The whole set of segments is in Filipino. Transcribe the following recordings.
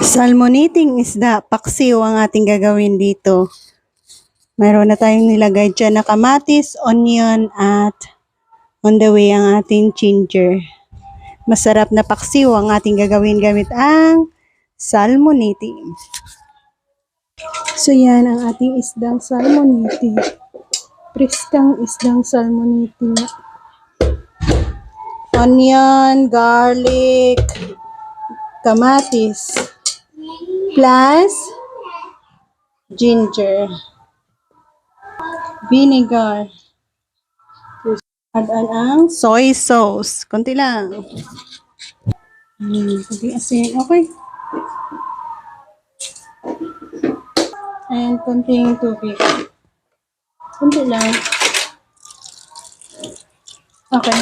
Salmoniting isda, paksiw ang ating gagawin dito. Meron na tayong nilagay dyan na kamatis, onion, at on the way ang ating ginger. Masarap na paksiw ang ating gagawin gamit ang salmoniti. So yan ang ating isdang salmoniti. Preskang isdang salmoniti. Onion, garlic, kamatis, plus ginger, vinegar, add ang soy sauce. Konti lang. Hmm, konti asin. Okay. And konting tubig. Konti lang. Okay.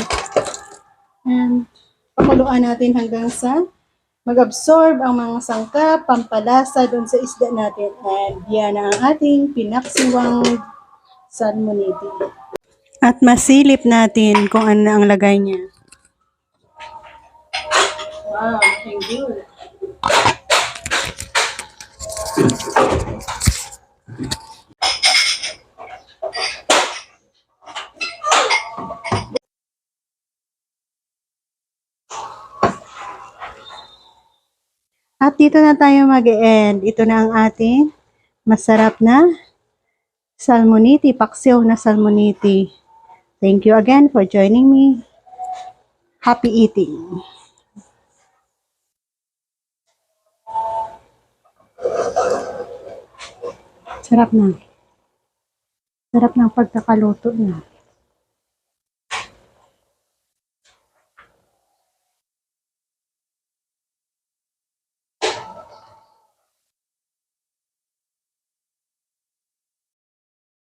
And pakuluan natin hanggang sa mag-absorb ang mga sangkap, pampalasa doon sa isda natin. And yan ang ating pinaksiwang salmoniti. At masilip natin kung ano ang lagay niya. Wow, looking good. At dito na tayo mag-end. Ito na ang ating masarap na salmoniti, paksiw na salmoniti. Thank you again for joining me. Happy eating. Sarap na. Sarap ng pagkakaluto na.